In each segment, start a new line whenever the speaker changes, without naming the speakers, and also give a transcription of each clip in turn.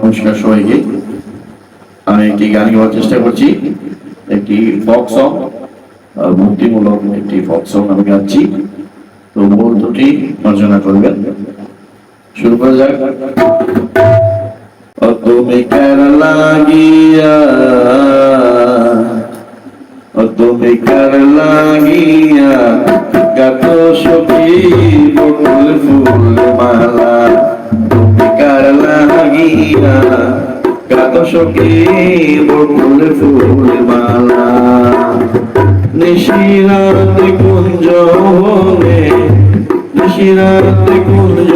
নমস্কার সবাইকে। আমি একটি গান গাওয়ার চেষ্টা করছি। একটি ফক সং মুক্তিমূলক একটি ফক সং আমি গাচ্ছি। তো মূল দুটি মার্জনা করবেন। শুরু করা যাক। তুমি কেরালা গিয়া তুমি কেরালা গিয়া গাত সখী বকুল ফুল মালা। গিয়া গাত সখী, বকুল ফুল মালা। নিশিরাত কুঞ্জ বনে নিশিরাত কুঞ্জ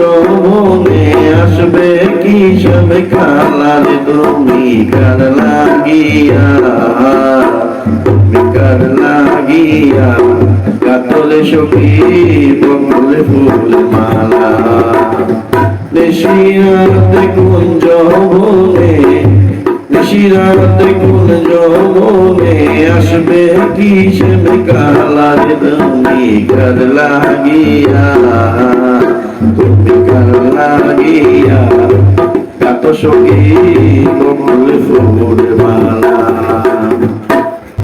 বনে আসবে কি সব কালার তুমি? কার লাগিয়া তুমি কার লাগিয়া? কাতলে সখী, বকুল ফুল মালা। নিশিরাত কুঞ্জ বনে নিশিরাত কুল যৌবনে আসবে কি সে কালার তুমি কর লাগিয়া তুমি কর লাগিয়া। কত সখী বকুল ফুল মালা।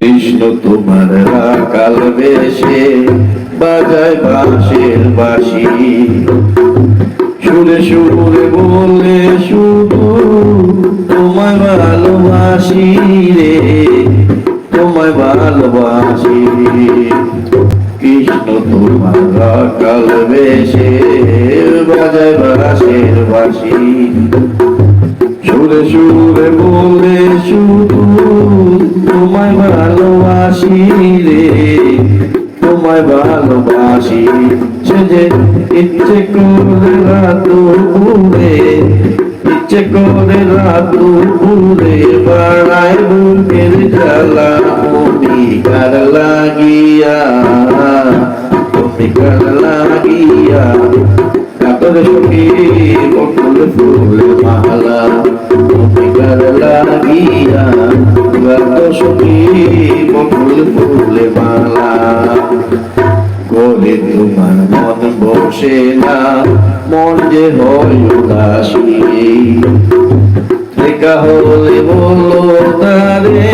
কৃষ্ণ তোমার কাল বেশে, বাজায় বাঁশের বাঁশি। সুরে সুরে, বলে শুধু তোমায় ভালোবাসি রে, তোমায় ভালোবাসি কৃষ্ণ তোমার কাল বেশে, বাজায় বাঁশের বাঁশি। সুরে সুরে, বলে শুধু তোমায় ভালোবাসি রে, তোমায় ভালোবাসি। যে ইচ্ছে করে রাত ঘুরে ইচ্ছে করে রাত ঘুরে বাড়ায় বুকের জ্বালা তুমি কার লাগিয়া তুমি কার লাগিয়া, কাতর সখী বকুল ফুল মালা তুমি কার লাগিয়া গাত সখী বকুল ফুল মালা। করে তোমার মন বসে না মন যে হয় উদাসী দেখা হলে বলো তারে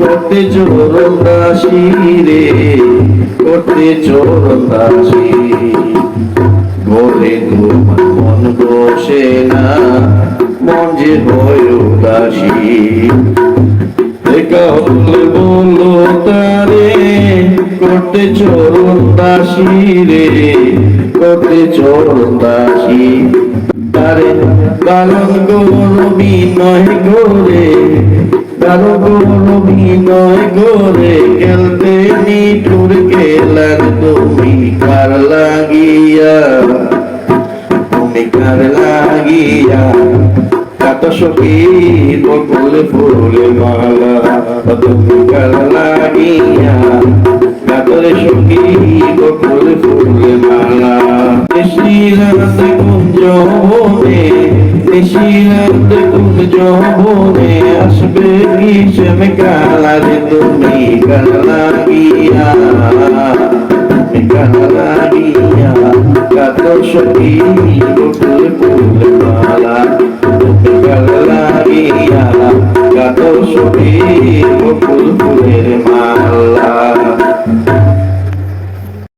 করতে চোরণ দাসী রে করতে চোরণ দাসী বলে তোমার মন বসে না মন যে হয় উদাসী দেখা হলে করতে চরণ দাসী রে করতে চরণ দাসী তারে কারণ গৌর বিনয় করে কারও গৌর বিনয় করে, খেলতে নিঠুর খেলার তুমি কার লাগিয়া? তুমি কার লাগিয়া? বকুল ফুল মালা তুমি কার লাগিয়া কাতরে সখী বকুল ফুল মালা। নিশিরাত কুঞ্জ বনে নিশিরাত কুঞ্জ বনে আসবে কিসম কালার, তুমি কার লাগিয়া তুমি কার লাগিয়া কত সখী ফুল মালা। লাগিয়া কত সুখী বকুল ফুলের মালা।